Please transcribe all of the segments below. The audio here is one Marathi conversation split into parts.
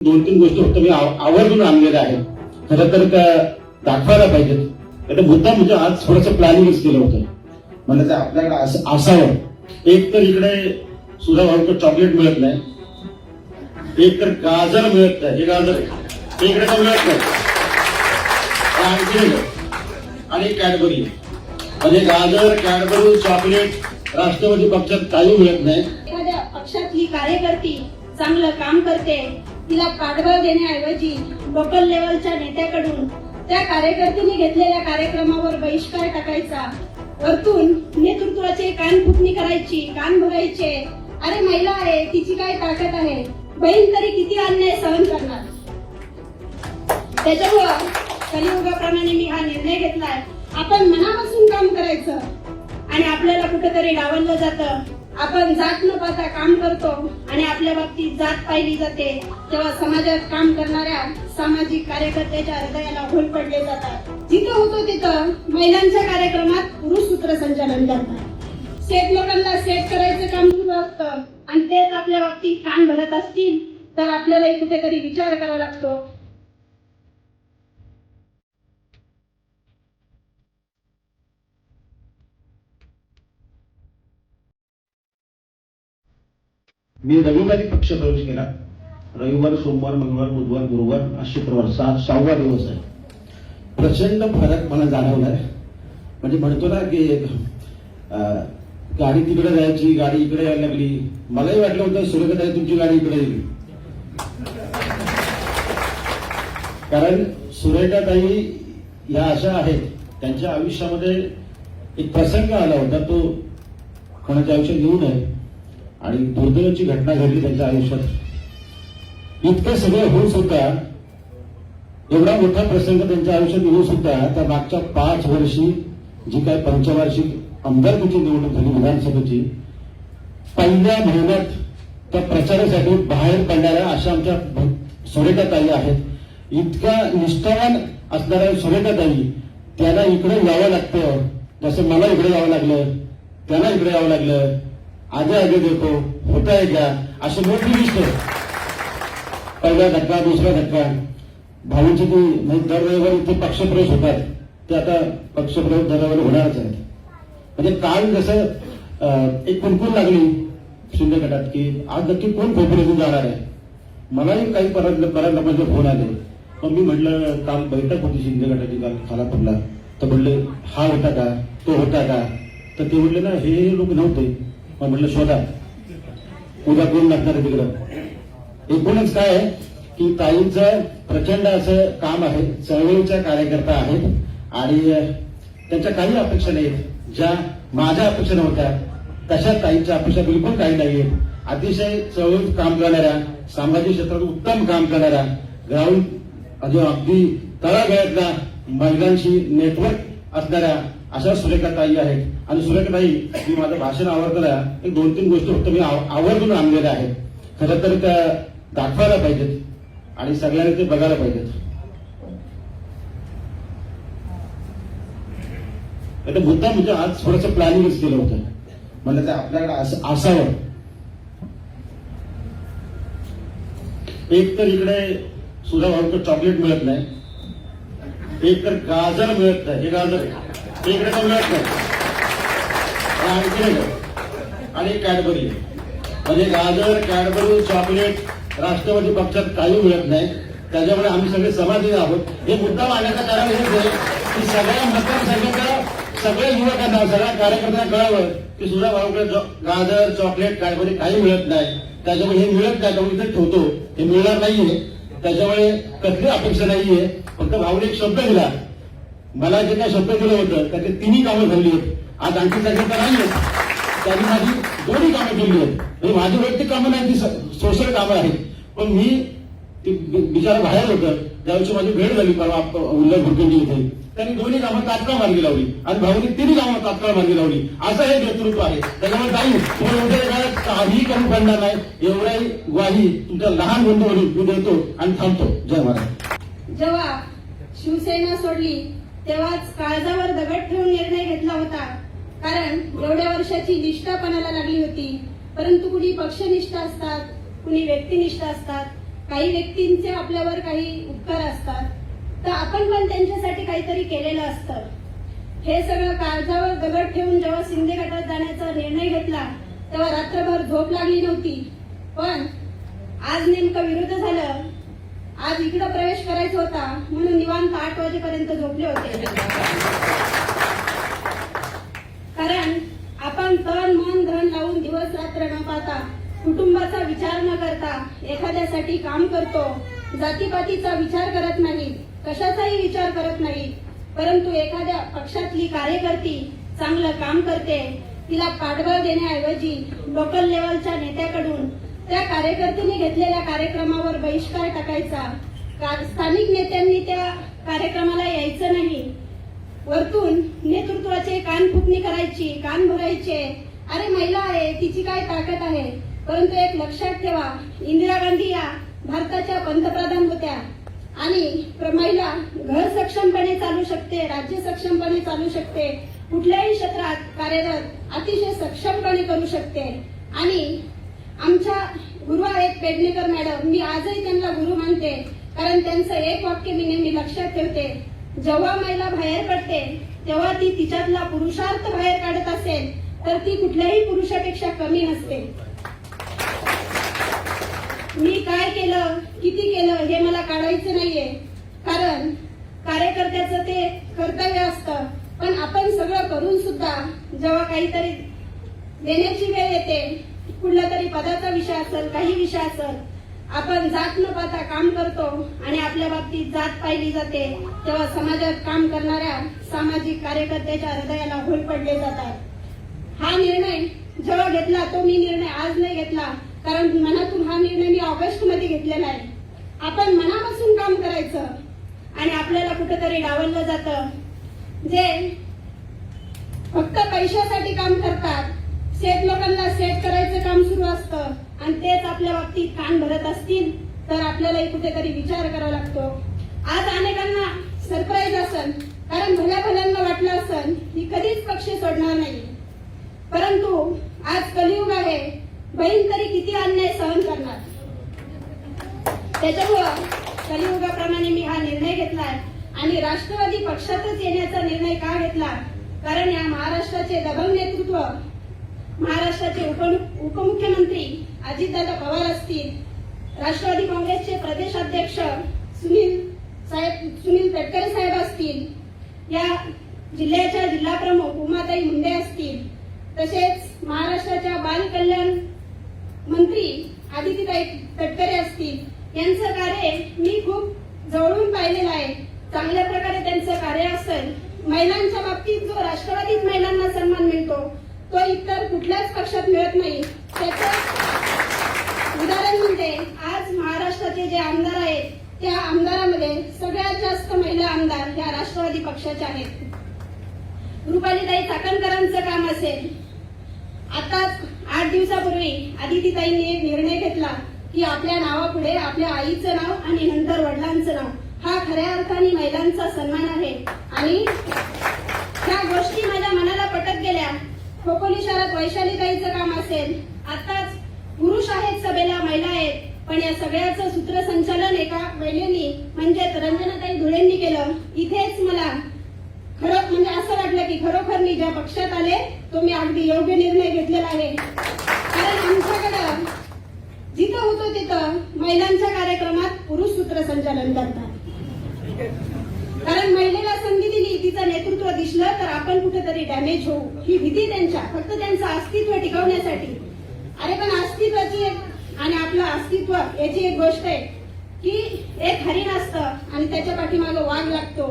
दोन तीन गोष्टी फक्त मी आवर्जून आणलेल्या आहेत. खरं तर त्या दाखवायला पाहिजेत. आता मुद्दा म्हणजे आज थोडंसं प्लॅनिंगच केलं होतं. म्हणजे आपल्याकडे असं- असावं एक तर इकडे सुधा भाऊ चॉकलेट मिळत नाही. एक तर गाजर मिळत नाही. हे गाजर इकडे तर मिळत नाही. आणि कॅडबरी. म्हणजे गाजर कॅडबरी चॉकलेट राष्ट्रवादी पक्षात काही मिळत नाही. एखाद्या पक्षातली कार्यकर्ती चांगलं काम करते तिला पाठबळ देण्याऐवजी लोकल लेवलच्या नेत्याकडून त्या कार्यकर्त्यांनी घेतलेल्या कार्यक्रमावर बहिष्कार टाकायचा. वरतून नेतृत्वाचे कान फुटणी करायची कान भरायचे. अरे महिला आहे तिची काय ताकद आहे? बहीण तरी किती अन्याय सहन करणार? त्याच्यामुळं कलियुगाप्रमाणे मी हा निर्णय घेतलाय. आपण मनापासून काम करायचं. आणि आपल्याला कुठेतरी डावललं जातं. आपण जात न पाहता काम करतो आणि आपल्या बाबतीत जात पाहिली जाते तेव्हा समाजात काम करणाऱ्या सामाजिक कार्यकर्त्याच्या हृदयाला होल पडले जातात. जिथं होतो तिथं महिलांच्या कार्यक्रमात पुरुष सूत्रसंचालन करतात. सेट लोकांना सेट करायचं काम सुरू असतं आणि तेच आपल्या बाबतीत कान भरत असतील तर आपल्यालाही कुठेतरी विचार करावा लागतो. मी रविवारी पक्ष प्रवेश केला. रविवार सोमवार मंगळवार बुधवार गुरुवार आज शुक्रवार सहा सहावा दिवस आहे. प्रचंड फरक मला जाणवलाय म्हणजे म्हणतो ना की गाडी तिकडे जायची गाडी इकडे यायला लागली. मलाही वाटलं होतं सुरेखाताई तुमची गाडी इकडे येईल. कारण सुरेखाताई या अशा आहेत. त्यांच्या आयुष्यामध्ये एक प्रसंग आला होता तो कोणाच्या आयुष्यात येऊ नये. आणि दुर्दैवाची घटना घडली त्यांच्या आयुष्यात. इतकं सगळं होऊन सुद्धा एवढा मोठा प्रसंग त्यांच्या आयुष्यात येऊन सुद्धा त्या मागच्या पाच वर्षी जी काय पंचवार्षिक आमदारकीची निवडणूक झाली विधानसभेची पहिल्या महिन्यात त्या प्रचारासाठी बाहेर पडणाऱ्या अशा आमच्या सुरेखाताई आहेत. इतक्या निष्ठावान असणाऱ्या सुरेखाताई त्यांना इकडे यावं लागतं. जसं मला इकडे यावं लागलं त्यांना इकडे यावं लागलं. आगे आगे देखो होता है क्या असं मोठी लिस्ट पहिला धक्का दुसरा धक्का. भाऊची ती म्हणजे दर रविवारी ते पक्षप्रवेश होतात. ते आता पक्षप्रवेश दर रविवारी होणारच आहेत. म्हणजे काल जसं एक कुणकुण लागली शिंदे गटात की आज नक्की कोण खोबरेतून जाणार आहे? मलाही काही परत बऱ्याच लोकांचे फोन आले. मग मी म्हटलं काल बैठक होती शिंदे गटाची काल खालापूरला. तर म्हणले हा होता का? तो होता का? तर ते म्हणले ना हे लोक नव्हते. मग म्हटलं शोधा. उद्या कोण लागणार आहे तिकडं? एकूणच काय आहे? की ताईंचं प्रचंड असं काम आहे चळवळीच्या कार्यकर्ता आहेत आणि त्यांच्या काही अपेक्षा नाहीत ज्या माझ्या अपेक्षा नव्हत्या तशा ताईंच्या अपेक्षा बिलकुल काही नाहीयेत. अतिशय चळवळीत काम करणाऱ्या सामाजिक क्षेत्रात उत्तम काम करणाऱ्या ग्राउंड अजून अगदी तळागाळातल्या महिलांशी नेटवर्क असणाऱ्या अशा सुरेखा ताई आहेत. आणि सुरेखा ताई मी माझं भाषण आवडताना एक दोन तीन गोष्टी फक्त मी आव- आवर्जून आणलेल्या आहेत. खरं तर त्या दाखवायला पाहिजेत आणि सगळ्यांनी ते बघायला पाहिजेत. आता मुद्दा म्हणजे आज थोडंसं प्लॅनिंगच केलं होतं. म्हणजे ते आपल्याकडे असं असावं एक तर इकडे सुधा भाऊचं चॉकलेट मिळत नाही. एक तर गाजर मिळत नाही. हे गाजर इकडे मिळत नाही. आणि कॅडबरी म्हणजे गाजर कॅडबरी चॉकलेट राष्ट्रवादी पक्षात काही मिळत नाही. त्याच्यामुळे आम्ही सगळे समाधी आहोत. हे मुद्दा मांडण्याचं कारण हेच आहे की सगळ्या मतदारसंघाच्या सगळ्या युवकांना सगळ्या कार्यकर्त्यांना कळावं की सुद्धा भाऊकडे गाजर चॉकलेट कॅडबरी काही मिळत नाही. त्याच्यामुळे हे मिळत नाही त्यामुळे इथे ठेवतो. हे मिळणार नाहीये. त्याच्यामुळे कसली अपेक्षा नाहीये. फक्त भाऊने एक शब्द दिला. मला जे काही शब्द दिलं होतं त्याचे तिन्ही कामं झाली होती आज आणखी जागी तर नाही त्यांनी माझी दोन्ही कामं केली आहेत. म्हणजे माझी वैयक्तिक कामं नाही ती सोशल कामं आहेत. पण मी ती बिचारा बाहेर होतं. त्यावेळी माझी भेट झाली परवा आप- उल्लेख इथे त्यांनी दोन्ही कामं तात्काळ मार्गी लावली. आणि भाऊनी तिन्ही कामं तात्काळ मार्गी लावली. असं हे नेतृत्व आहे. त्याच्यामुळे काही तुम्ही काळात काही कमी पडणार नाही. एवढाही ग्वाही तुमच्या लहान बंधूवरून मी देतो आणि थांबतो. जय महाराज. जेव्हा शिवसेना सोडली तेव्हाच काळजावर दगड ठेवून निर्णय घेतला होता. कारण एवढ्या वर्षाची निष्ठा पणाला लागली होती. परंतु कुणी पक्षनिष्ठ असतात कुणी व्यक्तिनिष्ठ असतात काही व्यक्तींचे आपल्यावर काही उपकार असतात. तर आपण पण त्यांच्यासाठी काहीतरी केलेलं असतं. हे सगळं काळजावर दगड ठेवून जेव्हा शिंदे गटात जाण्याचा निर्णय घेतला तेव्हा रात्रभर झोप लागली नव्हती. पण आज नेमकं विरुद्ध झालं. आज इकडं प्रवेश करायचा होता म्हणून निवांत आठ वाजेपर्यंत झोपले होते. कारण आपण तन मन धन लावून दिवस रात्र न पाहता कुटुंबाचा विचार न करता एखाद्यासाठी काम करतो. जातीपातीचा विचार करत नाही कशाचाही विचार करत नाही परंतु एखाद्या पक्षातली कार्यकर्ती चांगलं काम करते. तिला पाठबळ देण्याऐवजी लोकल लेवलच्या नेत्याकडून त्या कार्यकर्त्यांनी घेतलेल्या कार्यक्रमावर बहिष्कार टाकायचा. का- स्थानिक नेत्यांनी त्या कार्यक्रमाला यायचं नाही. वरतून नेतृत्वाचे कान फुकणी करायची कान भरायचे. अरे महिला आहे तिची काय ताकद आहे? परंतु एक लक्षात ठेवा इंदिरा गांधी या भारताच्या पंतप्रधान होत्या. आणि प्र- महिला घर सक्षमपणे चालू शकते राज्य सक्षमपणे चालू शकते. कुठल्याही क्षेत्रात कार्यरत अतिशय सक्षमपणे करू शकते. आणि आमच्या गुरु आहेत पेडणेकर मॅडम मी आजही त्यांना गुरु मानते. कारण त्यांचं एक वाक्य मी नेहमी लक्षात ठेवते. जेव्हा महिला बाहेर पडते तेव्हा ती तिच्यातला पुरुषार्थ बाहेर काढत असेल तर ती कुठल्याही पुरुषापेक्षा कमी नसते मी काय केलं किती केलं हे मला काढायचं नाहीये. कारण कार्यकर्त्याचं ते कर्तव्य असतं. पण आपण सगळं करून सुद्धा जेव्हा काहीतरी देण्याची वेळ येते कुठला तरी पदाचा विषय असेल काही विषय असेल आपण जात न पाहता काम करतो आणि आपल्या बाबतीत जात पाहिली जाते तेव्हा समाजात काम करणाऱ्या सामाजिक कार्यकर्त्याच्या हृदयाला होल पडले जातात. हा निर्णय जेव्हा घेतला तो मी निर्णय आज नाही घेतला कारण मनातून हा निर्णय मी ऑगस्टमध्ये घेतलेला आहे. आपण मनापासून काम करायचं आणि आपल्याला कुठेतरी डावललं जातं. जे फक्त पैशासाठी काम करतात शेत लोकांना सेट करायचं काम सुरू असतं. आणि तेच आपल्या बाबतीत कान भरत असतील तर आपल्यालाही कुठेतरी विचार करावा लागतो. आज अनेकांना सरप्राईज असन कारण भल्या भल्यांना वाटलं असन की कधीच पक्ष सोडणार नाही. परंतु आज कलियुग आहे बहीण तरी किती अन्याय सहन करणार? त्याच्यामुळं कलियुगाप्रमाणे मी हा निर्णय घेतलाय आणि राष्ट्रवादी पक्षातच येण्याचा निर्णय का घेतला? कारण या महाराष्ट्राचे दबंग नेतृत्व महाराष्ट्राचे उपमुख्यमंत्री अजितदादा पवार असतील राष्ट्रवादी काँग्रेसचे प्रदेशाध्यक्ष सुनील साहेब सुनील तटकरे साहेब असतील या जिल्ह्याच्या जिल्हा प्रमुख उमाताई मुंडे असतील तसेच महाराष्ट्राच्या बाल कल्याण मंत्री आदितीताई तटकरे असतील यांचं कार्य मी खूप जवळून पाहिलेलं आहे. चांगल्या प्रकारे त्यांचं कार्य असेल महिलांच्या बाबतीत जो राष्ट्रवादीत महिलांना सन्मान मिळतो तो इतर कुठल्याच पक्षात मिळत नाही. त्याचं उदाहरण म्हणजे आज महाराष्ट्राचे जे आमदार आहेत त्या आमदारामध्ये सगळ्यात जास्त महिला आमदार ह्या राष्ट्रवादी पक्षाच्या आहेत. रुपालीताई चाकणकरांचं काम असेल. आताच आठ दिवसापूर्वी आदितीताईंनी एक निर्णय घेतला की आपल्या नावापुढे आपल्या आईचं नाव आणि नंतर वडिलांचं नाव हा खऱ्या अर्थाने महिलांचा सन्मान आहे. आणि ह्या गोष्टी माझ्या मनाला पटत गेल्या. खोपोली शहरात वैशालीताईचं काम असेल. आताच पुरुष आहेत सभेला महिला आहेत. पण या सगळ्याचं सूत्रसंचालन एका महिलेनी म्हणजेच रंजनाताई धुळेंनी केलं. इथेच मला खरं म्हणजे असं वाटलं की खरोखर मी ज्या पक्षात आले तो मी अगदी योग्य निर्णय घेतलेला आहे. कारण आमच्याकडं जिथं होतो तिथं महिलांच्या कार्यक्रमात पुरुष सूत्रसंचालन करतात. कारण महिलेला संधी दिली तिचं नेतृत्व दिसलं तर आपण कुठेतरी डॅमेज होऊ. ही भीती त्यांच्या फक्त त्यांचं अस्तित्व टिकवण्यासाठी. अरे पण अस्तित्वाची आणि आपलं अस्तित्व याची एक गोष्ट आहे की एक हरिण असतं आणि त्याच्या पाठीमागे वाघ लागतो.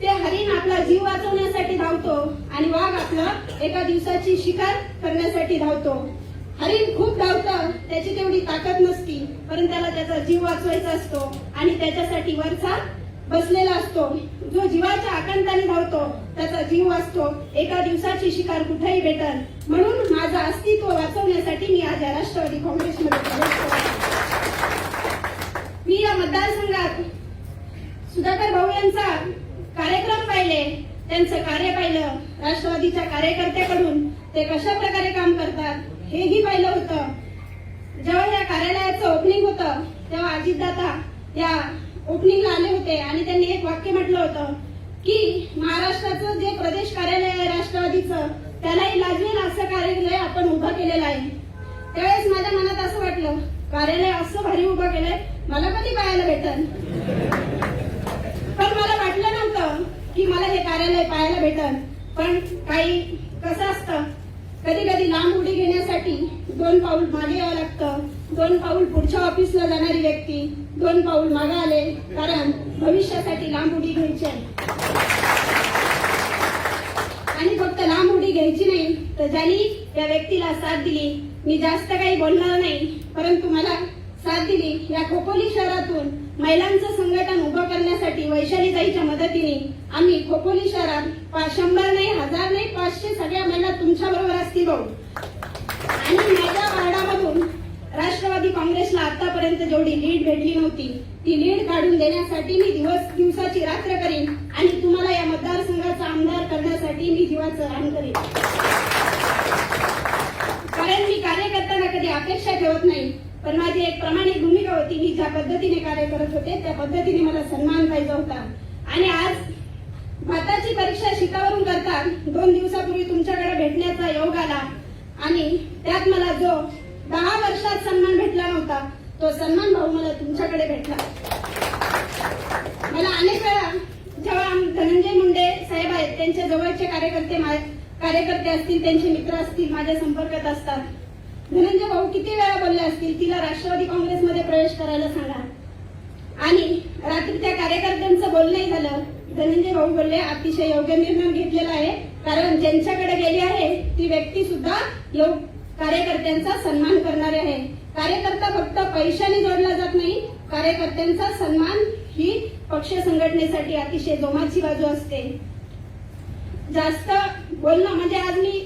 ते हरिण आपला जीव वाचवण्यासाठी धावतो आणि वाघ आपला एका दिवसाची शिकार करण्यासाठी धावतो. हरिण खूप धावतं त्याची तेवढी ताकद नसती पण त्याला त्याचा जीव वाचवायचा असतो आणि त्याच्यासाठी वरचा बसलेला असतो. जो जीवाच्या आकांताने धावतो त्याचा जीव वाचतो. एका दिवसाची शिकार कुठेही भेटल. म्हणून माझं अस्तित्व वाचवण्यासाठी मी आज या राष्ट्रवादी काँग्रेसमध्ये मी या मतदारसंघात सुधाकर भाऊ यांचा कार्यक्रम पाहिले त्यांचं कार्य पाहिलं राष्ट्रवादीच्या कार्यकर्त्याकडून ते कशा प्रकारे काम करतात हेही पाहिलं होतं. जेव्हा या कार्यालयाचं ओपनिंग होतं तेव्हा अजितदादा या ओपनिंगला आले होते आणि त्यांनी एक वाक्य म्हटलं होतं की महाराष्ट्राचं जे प्रदेश कार्यालय आहे राष्ट्रवादीचं त्यालाही लाजवेल असं कार्यालय आपण उभं केलेलं आहे. त्यावेळेस माझ्या मनात असं वाटलं कार्यालय असं भारी उभं केलंय मला कधी पाहायला भेटल? पण मला वाटलं नव्हतं की मला हे कार्यालय पाहायला भेटल. पण काही कसं असतं कधी कधी लांब उडी घेण्यासाठी दोन पाऊल मागे यावं लागतं. दोन पाऊल पुढच्या ऑफिसला जाणारी व्यक्ती दोन पाऊल मागे आले कारण भविष्यासाठी लांब उडी घ्यायची आहे. आणि फक्त लांब उडी घ्यायची नाही तर ज्यांनी या व्यक्तीला साथ दिली मी जास्त काही बोलणार नाही परंतु मला साथ दिली या खोपोली शहरातून महिलांचं संघटन उभं करण्यासाठी वैशालीताईच्या मदतीने आम्ही खोपोली शहरात पाच शंभर नाही हजार नाही पाचशे सगळ्या महिला तुमच्या बरोबर असतील भाऊ. आणि माझ्या राष्ट्रवादी काँग्रेसला आतापर्यंत जेवढी लीड भेटली नव्हती ती लीड काढून देण्यासाठी मी दिवस दिवसाची रात्र करीन आणि तुम्हाला या मतदारसंघाचा आमदार करण्यासाठी मी जीवाचं रान करीन. कारण मी कार्यकर्त्यांना कधी अपेक्षा ठेवत नाही पण माझी एक प्रामाणिक भूमिका होती मी ज्या पद्धतीने कार्य करत होते त्या पद्धतीने मला सन्मान पाहिजे होता. आणि आज भाताची परीक्षा शिकावरून करता दोन दिवसापूर्वी तुमच्याकडे भेटण्याचा योग आला आणि त्यात मला जो दहा वर्षात सन्मान भेटला नव्हता. तो सन्मान भाऊ मला तुमच्याकडे भेटला. मला अनेक वेळा जेव्हा धनंजय मुंडे साहेब आहेत त्यांच्या जवळचे कार्यकर्ते कार्यकर्ते असतील त्यांचे मित्र असतील माझ्या संपर्कात असतात. धनंजय भाऊ किती वेळा बोलले असतील तिला राष्ट्रवादी काँग्रेसमध्ये प्रवेश करायला सांगा. आणि रात्री त्या कार्यकर्त्यांचं बोलणंही झालं. धनंजय भाऊ बोलले अतिशय योग्य निर्णय घेतलेला आहे कारण ज्यांच्याकडे गेली आहे ती व्यक्ती सुद्धा योग कार्यकर्त्यांचा सन्मान करणारे आहे. कार्यकर्ता फक्त पैशाने जोडला जात नाही कार्यकर्त्यांचा सन्मान ही पक्ष संघटनेसाठी अतिशय जोमाची बाजू असते. जास्त बोलणं म्हणजे आज मी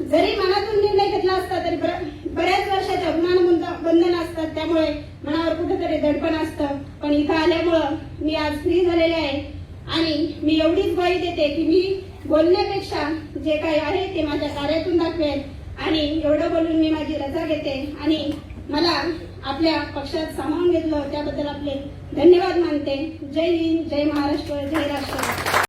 जरी मनातून निर्णय घेतला असता तरी बऱ्याच वर्षाच्या अभिमान बंधन असतात त्यामुळे मनावर कुठेतरी दडपण असतं. पण इथं आल्यामुळं मी आज फ्री झालेले आहे. आणि मी एवढीच ग्वाही देते की मी बोलण्यापेक्षा जे काही आहे ते माझ्या कार्यातून दाखवेल. आणि एवढं बोलून मी माझी रजा घेते. आणि मला आपल्या पक्षात सामावून घेतलं त्याबद्दल आपले धन्यवाद मानते. जय हिंद जय महाराष्ट्र जय राष्ट्र